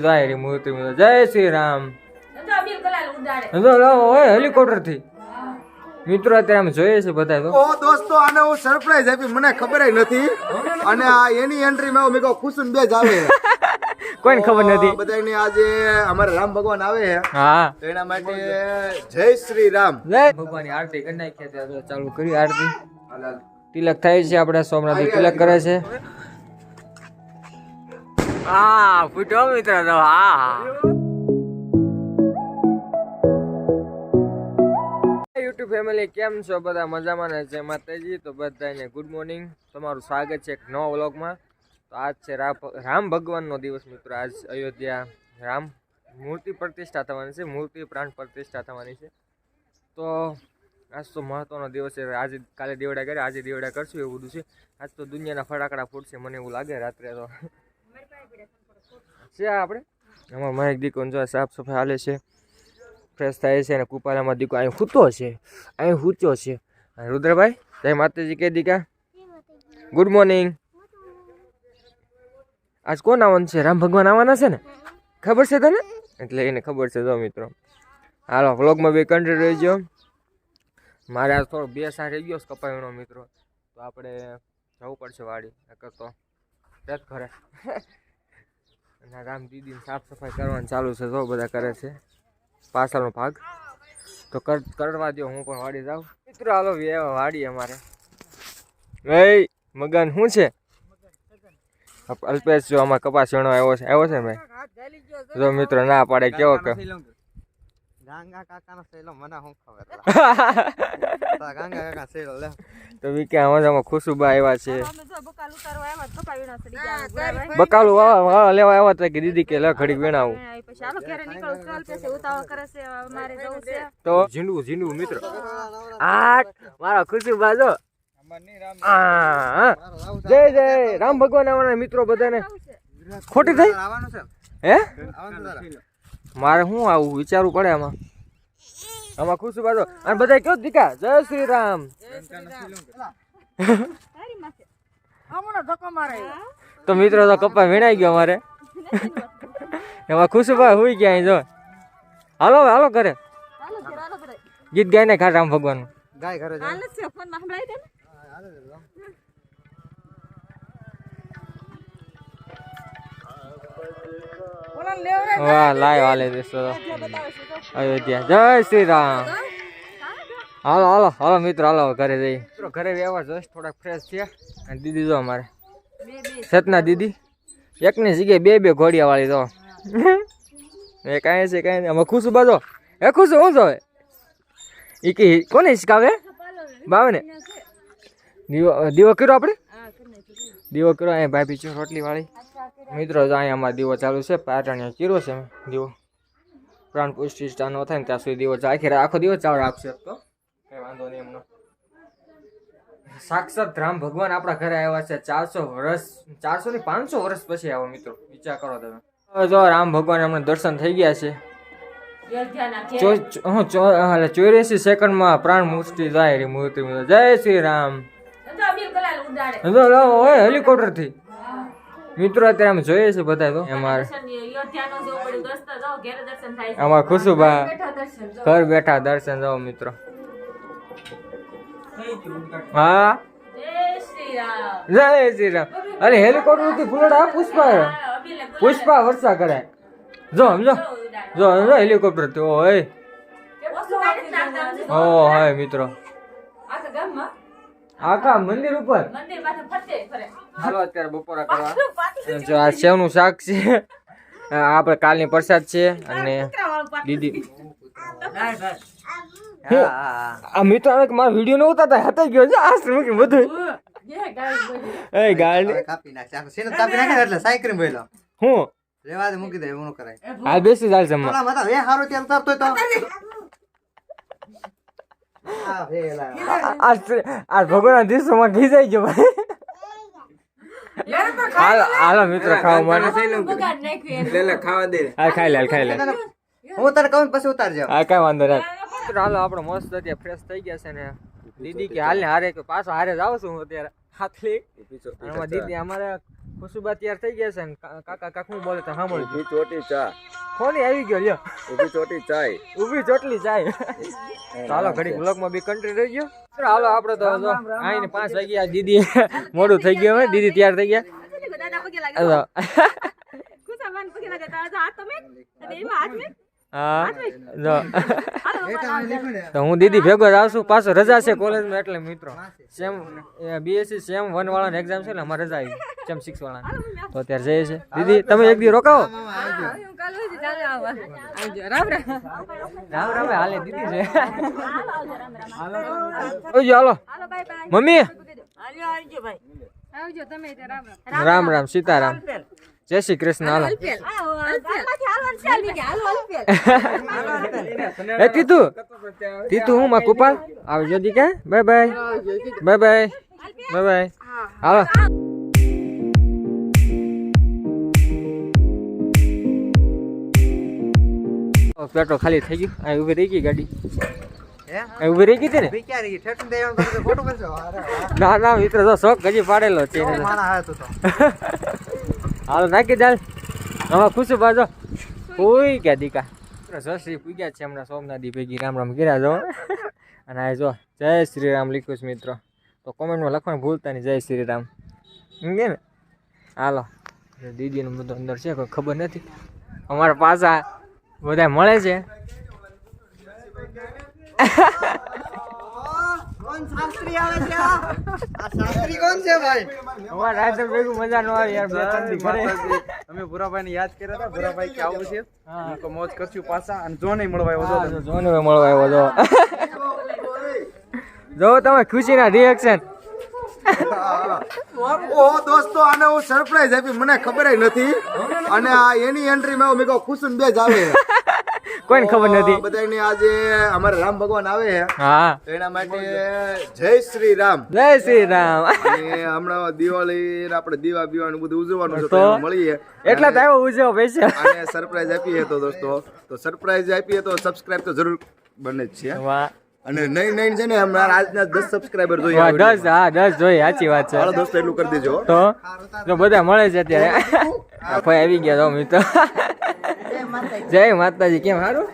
જાહેરી મૂર્તિ. જય શ્રી રામ. હેલિકોપ્ટરથી. મિત્રો અત્યારે આમ જોઈએ છે બધા તો. ઓ દોસ્તો આને હું સરપ્રાઈઝ આપી. મને ખબર નથી. અને આ એની એન્ટ્રી માં મેં ખુશુન બે જ આવે. કોઈને ખબર નથી. બધાની આજે અમારે રામ ભગવાન આવે છે. હા. એના માટે જય શ્રી રામ. જય ભગવાનની આરતી કરી નાખી ચાલુ કરી આરતી. તિલક થાય છે આપણે સોમનાથ. તિલક કરે છે. હા ફૂટો મિત્ર તો, હા યુટ્યુબ ફેમિલી, કેમ છો બધા? મજામાં ને? જય માતાજી. તો બધાને ગુડ મોર્નિંગ. તમારું સ્વાગત છે એક નવા વ્લોગમાં. તો આજ છે રામ ભગવાનનો દિવસ મિત્રો. આજ અયોધ્યા રામ મૂર્તિ પ્રતિષ્ઠા થવાની છે. મૂર્તિ પ્રાણ પ્રતિષ્ઠા થવાની છે. તો આજ તો મહત્ત્વનો દિવસ છે. આજે કાલે દેવડા કર્યા આજે દેવડા કરશું એવું બધું છે. આજ તો દુનિયાના ફટાકડા ફૂટશે મને એવું લાગે રાત્રે તો. છે આપણે? અમારા મહેક દીકો જો સાફ સફાઈ હાલે છે. ફ્રેશ થાય છે અને કુપાલામાં દીકો અહીં હૂતો છે. અહીં હૂચો છે. રુદ્રભાઈ, જય માતાજી કે દીકા. ગુડ મોર્નિંગ આજ કોણ આવવાનું છે? રામ ભગવાન આવવાના છે ને? ખબર છે તને? એટલે એને ખબર છે જો મિત્રો. હાલો વ્લોગમાં બે કન્ટિન્યુ રહેજો. મારે આ થોડો બે સાર રહી ગયો છે કપાવીનો મિત્રો. તો આપણે જવું પડશે વાડી. નકર તો જ ઘરે. અને રામ દીદીને સાફ સફાઈ કરવાનું ચાલુ છે તો બધા કરે છે. પાછળનો ભાગ. તો કર કરવા દો હું પણ વાડી જાઉં. મિત્રો હાલો વાડી અમારે. એ મગન શું છે? અલ્પેશ જો અમારે કપાસ વીણો આવ્યો છે આવ્યો છે ને ભાઈ? જો મિત્રો ના પાડે કેવો કે ગાંગા કાકાનો સેલો મને શું ખબર? ગાંગા કાકા સેલો લે. તો વિકે આમાં ખુશુબા આવ્યા છે. બકાલ વાવા વાવા લેવા આવ્યા કે દીદી કે લે ઘડીક વીણાવું. પછી હાલો ઘરે નીકળો ચાલ પછી ઉતાવળ કરે છે અમારે જવું છે. તો ઝીંડવું ઝીંડવું મિત્ર. આ મારા ખુશુબા જો. જય જય રામ ભગવાન આવવાના મિત્રો બધાને. ખોટી થઈ? હે? મારે શું આવું વિચારવું પડે આમાં? આમાં ખુશ જો અને બધા કયો દીકા જય શ્રી રામ. તો મિત્રો તો કપ્પા વીણાઈ ગયો અમારે. એમાં ખુશુબા હુઈ ગયા અહીં જો. હાલો હાલો કરે ગીત ઘરે ને ગાઈને રામ ભગવાન ગાય ઘરે. વાહ લાય હાલે દેશો અયોધ્યા. જય શ્રી રામ. હાલો હાલો હાલો મિત્રો હાલો ઘરે જઈ મિત્રો ઘરે વ્યવહાર જોઈશ થોડાક ફ્રેશ થયા. અને દીદી જો અમારે. સતના દીદી. એકની જગ્યાએ બે બે ઘોડિયા વાળી તો એ કાંઈ છે કાંઈ નહીં. અમે ખુશ બાજો. એ ખુશ હું જોવે એ કે કોને શીખાવે બાવને? દીવો દીવો કર્યો આપણે? દીવો કર્યો અહીંયા ભાઈ પીછો રોટલી વાળી મિત્રો જો અહીંયા અમારો દીવો ચાલુ છે પાટણિયા કીરો છે દીવો. પ્રાણ પુષ્ટિષ્ઠા ન થાય ને ત્યાં સુધી દીવો આખી આખો દીવો ચાલુ રાખશે તો. કઈ વાંધો નહીં એમનો. સાક્ષાત રામ ભગવાન આપણા ઘરે આવ્યા છે ચારસો વર્ષ ચારસો ની પાંચસો વર્ષ પછી આવો મિત્રો વિચાર કરો તમે. હવે જો રામ ભગવાન અમને દર્શન થઈ ગયા છે. હું ચોર્યાસી સેકન્ડમાં પ્રાણ મુષ્ટિ જાય મૂર્તિ. જય શ્રી રામ. જો મિત્રો અત્યારે અમે જોઈએ છે બધા તો. અમારે અમારે જો ઘેરે બેઠા દર્શન જાઓ મિત્રો. હા? જય શ્રી રામ. અરે હેલિકોપ્ટરથી ફૂલડા પુષ્પા. પુષ્પા વર્ષા કરે. જો સમજો જો. હેલિકોપ્ટરથી ઓય વસ્તુ કાઢી જ નાખતા નથી. ઓ હાય મિત્રો. આખા મંદિર ઉપર? હાલો અત્યારે બપોરા કરવા. જો આ સેવનું શાક છે. આપણે કાલની પ્રસાદ છે અને દીદી આ મિત્રો હવે મારા વીડિયો ન ઉતારતા હતા ગયો છે આ શું બધું. એ ગાડી હવે કાપી નાખશે. આખું સીને કાપી નાખે એટલે સાયકલ બોલો હું? રેવા દે મૂકી દે એવું ન કરાય. આ બેસી ચાલ જમવા મતા વે હારો ત્યાં ઉતારતો તો. આ ભેલા આ આ ભગવાન દિવસોમાં ઘીસાઈ ગયો ભાઈ હાલો હાલો મિત્રો ખાવા માટે. બગાડ નાખ્યું એમ. હા ખાઈ લે ખાઈ લે. હું તારે કહું પછી ઉતારજો. હા કાંઈ વાંધો નહીં. મિત્રો હાલો આપણે મસ્ત અત્યારે ફ્રેશ થઈ ગયા છે ને. દીદી કે હાલ ને હારે કે પાછો હારે જાવ છું હું અત્યારે. હાથલી દીદી અમારે ખુશુબા તૈયાર થઈ ગયા છે ને કાકા કાકું બોલે તો સાંભળજો. ઊભી ચોટી ચા. ફોન આવી ગયો લ્યો. ઊભી ચોટી ચાય. ઊભી ચોટલી ચાય. ચાલો ઘડી બ્લોકમાં બી કન્ટ્રી રહી ગયો. ચાલો, હાલો આપણે તો આઈને પાંચ વાગ્યા દીદી મોડું થઈ ગયું હવે. દીદી તૈયાર થઈ ગયા. દાદા પગે લાગે. ખુશાબાન પગે લાગે. તો આ હાથ તો મેં અને એમાં હાથ મેં હા. તો હું દીદી ભેગો જ આવશું પાછો રજા છે કોલેજમાં એટલે મિત્રો. સેમ બીએસસી સેમ વન વાળાની એક્ઝામ છે ને અમારે રજા આવી. સેમ સિક્સ વાળાની. તો અત્યારે જઈએ છે દીદી તમે એક દી રોકાવો. રામ રામ. હાલે દીદી છે. હાલો આવજો રામ રામ. ઓય hello. Hello bye bye. Mummy. આવજો તમે તે રામ રામ. રામ રામ સીતારામ. જય શ્રી કૃષ્ણ હાલો. એ તીતુ તીતુ હું માં કુપાલ આવજો દી કે? Bye bye. Bye bye. Bye bye. Hello. ઓ, પેટ્રોલ ખાલી થઈ ગયું. આ ઊભી રહી ગઈ ગાડી. હે? આ રહી ગઈ હતી ને. ના ના મિત્ર તો શોખ હજી પાડેલો છે હાલો, નાખી ચાલ હવે ખુશ બાજો કોઈ ગયા દીકા. જશ્રી પૂગ્યા છે હમણાં સોમનાથી ભેગી, રામ રામ કર્યા જો અને આ જો, જય શ્રી રામ લીખું છું મિત્રો. તો કોમેન્ટમાં લખવાનું ભૂલતા નહીં, જય શ્રી રામ. સમજે ને? હાલો દીદીનું બધું અંદર છે, કોઈ ખબર નથી. અમારા પાછા બધા મળે છે. કોણ શાસ્ત્રી આવે છે? આ આ શાસ્ત્રી કોણ છે ભાઈ? અમારા રાતે ભેગું મજા ન આવે યાર બે ત્રણ અમે ભૂરાભાઈ યાદ કર્યા હતા ભૂરાભાઈ કે આવું છે. હા. મોજ કરશું પાછા અને જો નહીં મળવા આવ્યો હા, જો જોને મળવા આવ્યો જો. જો તમે ખુશીના રિએક્શન ઓ દોસ્તો આને હું સરપ્રાઈઝ આપી. મને ખબર નથી. અને આ એની એન્ટ્રી માં મેં કહું ખુશુન બે જ આવે. કોઈને ખબર નથી. બધાને આજે અમારે રામ ભગવાન આવે છે. હા. એના માટે જય શ્રી રામ. જય શ્રી રામ. હમણાં દિવાળી આપણે દીવા બીવાનું બધું ઉજવવાનું છે તો? મળીએ. એટલે તો ઉજવો પૈસા અને સરપ્રાઈઝ આપી છે તો દોસ્તો તો સરપ્રાઈઝ આપીએ તો સબસ્ક્રાઇબ તો જરૂર બને જ છે. વાહ. અને નહીં નહીં છે ને હમણાં આજના દસ સબસ્ક્રાઈબર જોઈએ દસ હા દસ જોઈએ સાચી વાત છે. હાલો દોસ્તો એટલું કરી દેજો. તો બધા મળે છે અત્યારે. ભાઈ આવી ગયા તો મિત્રો જય માતાજી કેમ સારું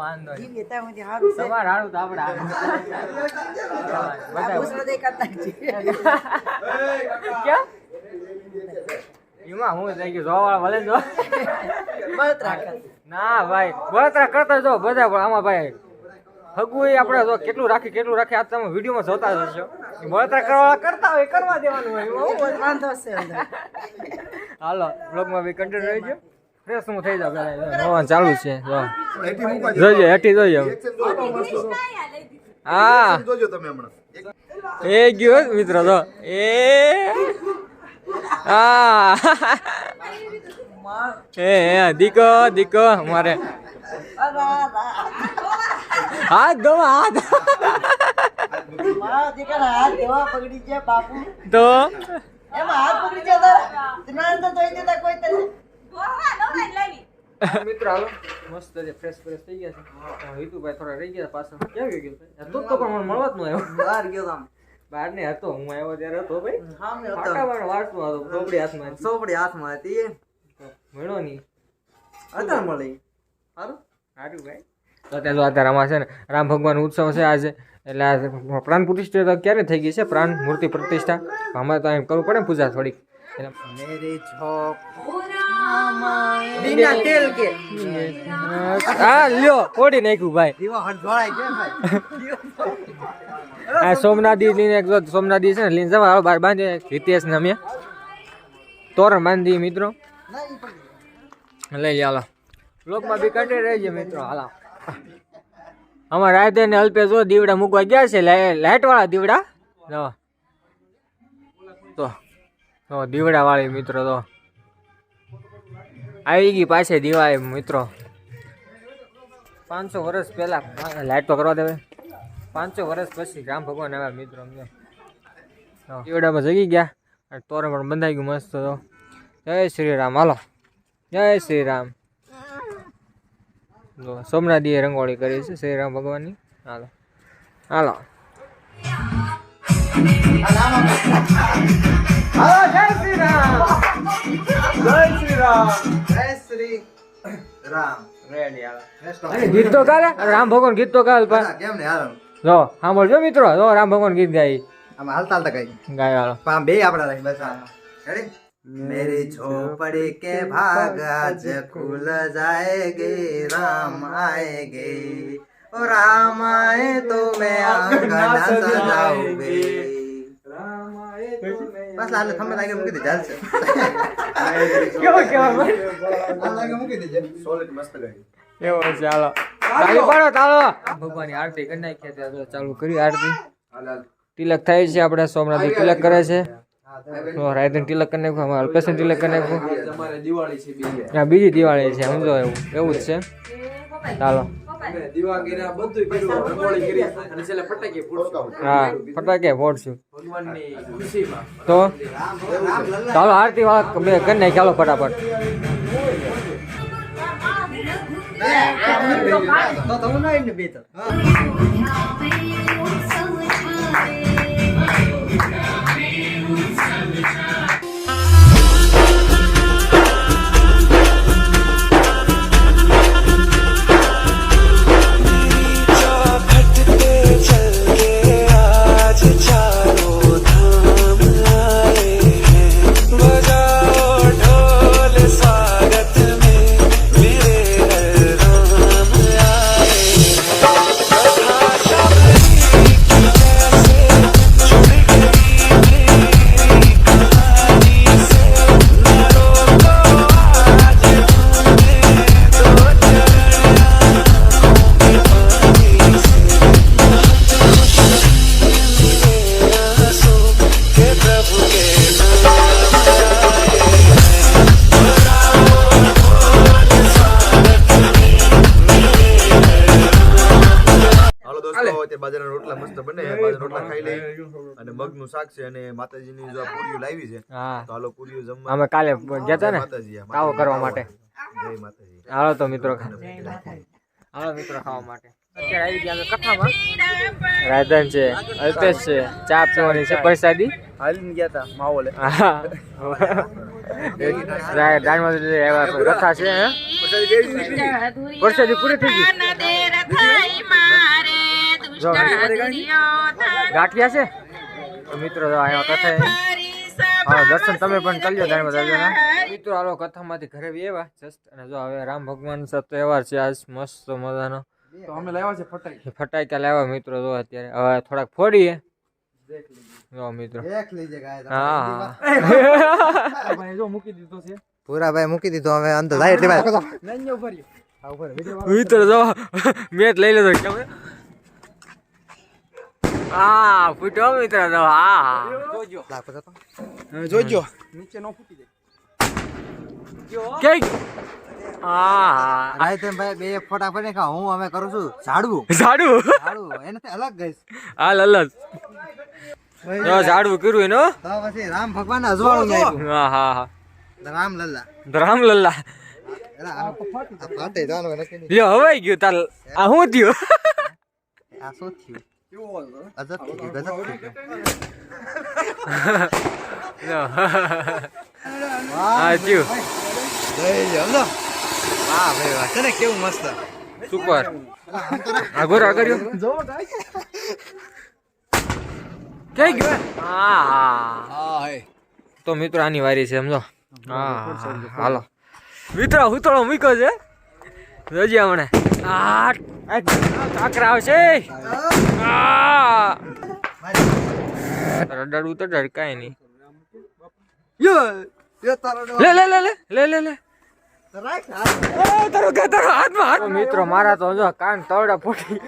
વાંધો નહીં. તમારે સારું તો આપણે સારું. બધા ક્યાં એમાં હું થઈ ગયું? જોવાળા ભલે ના ભાઈ બળતરા કરતા જો બધા પણ આમાં ભાઈ હગું એ આપણે જો કેટલું રાખી કેટલું રાખી આ તમે વિડીયોમાં જોતા જશો એ બળતરા કરવા કરતા હોય કરવા દેવાનું હોય. હાલો બ્લોગમાં બી કન્ટિન્યુ રહી ગયો. ફ્રેશ હું થઈ જાવ ચાલુ છે જો જોજો હેઠી જોજો હા. જોજો તમે હમણાં. એ ગયો મિત્રો તો એ. હા. એ દીકો દીકો મારે. હાથ ધો હાથ તો? ગોવા નવરાઈ લાવી મિત્રો હાલો મસ્ત છે ફ્રેશ ફ્રેશ થઈ ગયા છે. હિતુભાઈ થોડા રહી ગયા પાછળ ક્યાં ગયો ગયો? તો પણ મને મળવા જ ન આવ્યો. બહાર ગયો આમ. બહાર ને હતો હું આવ્યો ત્યારે હતો ભાઈ. સામે હતો. હતો ચોપડી હાથમાં હાથમાં હતી મળ્યો નહીં. અત્યારે મળી સારું સારું ભાઈ. તો અત્યારે જો અત્યારે આમાં છે ને રામ ભગવાન ઉત્સવ છે આજે. એટલે આ પ્રાણ પ્રતિષ્ઠા તો ક્યારે થઈ ગઈ છે? પ્રાણ મૂર્તિ પ્રતિષ્ઠા. અમારે તો એમ કરવું પડે પૂજા થોડીક. એટલે બીના તેલ કે. હા લ્યો ઓડી નાખ્યું ભાઈ. દીવા હળઝોળાય કે ભાઈ. આ સોમનાદી લઈને એક સોમનાદી છે ને લઈને જવા આવો બાર બાંધે. હિતેશ ને અમે. તોરણ બાંધી મિત્રો. લઈ લે હાલો. લોકમાં બી કંટે રહેજે મિત્રો હાલો. અમારા રાતે ને અલ્પે જો દીવડા મૂકવા ગયા છે લાઇટ વાળા દીવડા. તો દીવડા વાળી મિત્રો તો આવી ગઈ પાસે દિવાળી મિત્રો. પાંચસો વર્ષ પહેલા લાઇટ તો કરવા દેવે પાંચસો વર્ષ પછી રામ ભગવાન આવ્યા મિત્રો અમને. દીવડામાં જગી ગયા અને તોરણ પણ બંધાઈ ગયું મસ્ત તો. જય શ્રી રામ, હાલો. જય શ્રી રામ. સોમનાથ સોમનાથીએ રંગોળી કરી છે શ્રી રામ ભગવાનની. હાલો. હાલો, જય શ્રી રામ. જય શ્રી રામ જય શ્રી રામ રેડી હાલો Next અરે ગીત તો ગાલે રામ ભગવાન ગીત તો ગાલ પણ કેમ ને હાલો જો સાંભળજો મિત્રો જો રામ ભગવાન ગીત ગાય આમાં હાલતા હાલતા કઈ ગાય હાલો પામ બે આપડા રહી બસ રેડી मेरी झोपड़ी के भाग आज खुल जाएगी राम आएंगे और राम आए तो मैं आंगन सजाऊंगी બસ લાલે તમે લાગે મૂકી દે ચાલશે કેવો કેવો આ લાગે મૂકી દેજે. સોલિડ મસ્ત ગાડી. એવો છે હાલો. તાળી પાડો તાળો ભગવાનની આરતી કરી નાખીએ ત્યાં તો ચાલુ કરી આરતી. તિલક થાય છે આપણે સોમનાથ તિલક કરે છે. રાયધન તિલક કરી નાખ્યું અમારે અલ્પેશન તિલક કરી નાખ્યું દિવાળી છે બીજી દિવાળી છે સમજો એવું. એવું જ છે. ચાલો. દીવા કર્યા બધું કર્યું રંગોળી કરી અને છેલ્લે ફટાકે ફોડશું. હા ફટાકે ફોડશું. ભગવાનની ખુશીમાં. તો? ચાલો આરતી વાળા બે કરી નાખી ચાલો ફટાફટ. બે શાક છે અને માતાજીની જો પૂરીઓ લાવી છે તો હાલો પૂરીઓ જમવા અમે કાલે ગયા હતા ને? કાવો કરવા માટે. જય માતાજી. હાલો તો મિત્રો હાલો મિત્રો ખાવા માટે. અત્યારે આવી ગયા કથામાં. રાધન છે અલ્પેશ છે ચા પીવાની છે પ્રસાદી. હાલીને ગયા હતા માહોલે. હા. દાનમાં આવ્યા પણ કથા છે હે? પ્રસાદી પૂરી થઈ ગઈ. ગાંઠિયા છે? મિત્રો જો અહીંયા કથા હા દર્શન તમે પણ કરી લો દાનમાં દાદાના મિત્રો હાલો કથામાંથી ઘરે એવા જસ્ટ અને જો હવે રામ ભગવાન સબ તહેવાર છે આજ મસ્ત મજાનો. તો અમે લાવ્યા છે ફટાકે ફટાક્યા લાવ્યા મિત્રો જો અત્યારે. હવે થોડાક ફોડીએ. જો મિત્રો. હા જો મૂકી દીધો છે. પૂરા ભાઈ મૂકી દીધો હવે અંદર જાય એટલે ભાઈ મિત્રો જો મેચ લઈ લેતો કેમ હા ફૂટો મિત્ર જો હા જોજો. તો. જોજો. નીચે નો ફૂટી જાય. કે હા રાયતન ભાઈ બે ફોટા પડે કા હું અમે કરું છું ઝાડવું. ઝાડવું? ઝાડવું. એને અલગ ગઈશ હાલ અલગ જો ઝાડવું કર્યું એનો. તો પછી રામ ભગવાન અજવાળું હા હા હા. રામ લલ્લા. રામ લલ્લા. લ્યો હવાઈ ગયું તાલ આ શું થયું? આ શું થયું? થઈ ગયું ગજબ થઈ ગયું લ્યો. હા ભાઈ વાત છે ને કેવું મસ્ત સુપર આગળ આગળ ક્યાં ગયો હા હા તો મિત્રો આની વારી છે સમજો હા હા, હાલો મિત્રો હુતળો મૂક્યો છે જોજે હમણાં આઠ આ કાકરા આવશે. આ. રડાડું તો ડરકાય નહીં. યો યો લે લે લે લે લે લે મિત્રો મારા તો જો કાન તવડા ફૂટી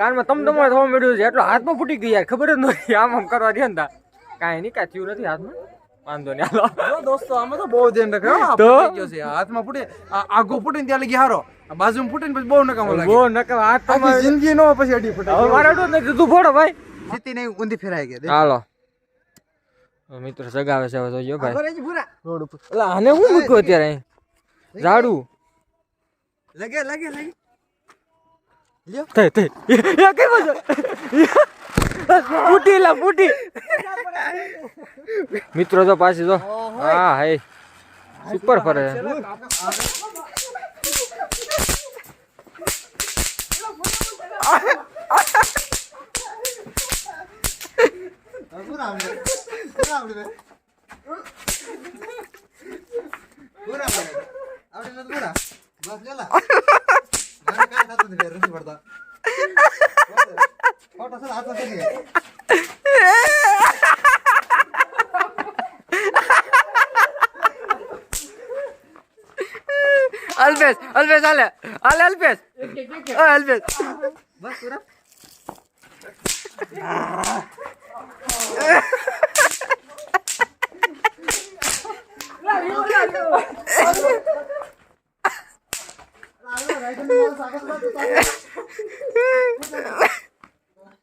કાનમાં તમ તમારે થવા મળ્યું છે. એટલો હાથમાં ફૂટી ગયા યાર. ખબર જ નથી આમ આમ કરવા દે ને કાંઈ નહીં કાંઈ થયું નથી હાથમાં. વાંધો નહીં હાલો. દોસ્તો આમાં તો બહુ ધ્યાન રાખે હાથમાં ફૂટી છે. હાથમાં ફૂટે આ આગો ફૂટે ને ત્યાં લગી હારો. આ બાજુમાં ફૂટે ને પછી બહુ નકામો લાગે. બહુ નકામો. આ આખી તમારે જિંદગી નો પછી અડી ફૂટે. હવે મારે તો નથી તું ફોડો ભાઈ. સીતી નહીં ઊંધી ફેરાઈ ગઈ હાલો. મિત્ર સગાવે છે હવે જોજો ભાઈ. રોડ ઉપર. એટલે આને હું મૂક્યું અત્યારે અહીં? ઝાડુ. લગે લગે લગે. એ કઈ બાજુ ફૂટી લા ફૂટી. મિત્રો તો પાછી જો. હા હે. સુપર ફરે. છે. પૂરા આવડે પૂરા આવડે પૂરા આવડે આવડે Yeah.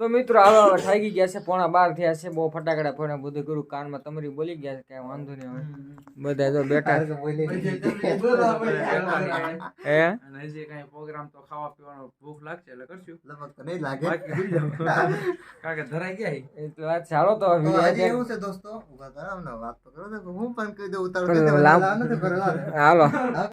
તો મિત્રો આવા થાકી ગયા છે પોણા બાર થયા છે બહુ ફટાકડા ફોડ્યા બધું કર્યું કાનમાં તમારી બોલી ગયા છે કઈ વાંધો નહીં હવે બધા જો બેઠા હે? અને હજી કઈ પ્રોગ્રામ તો ખાવા પીવાનો ભૂખ લાગશે એટલે કરશું. લગભગ તો નહીં લાગે. કારણ કે ધરાઈ ગયા એટલે વાત છે હાલો તો તો હવે એવું છે દોસ્તો? ઊભા કરો, ને વાત તો કરો ને. હું પણ કહી દઉં ઉતારો. હાલો.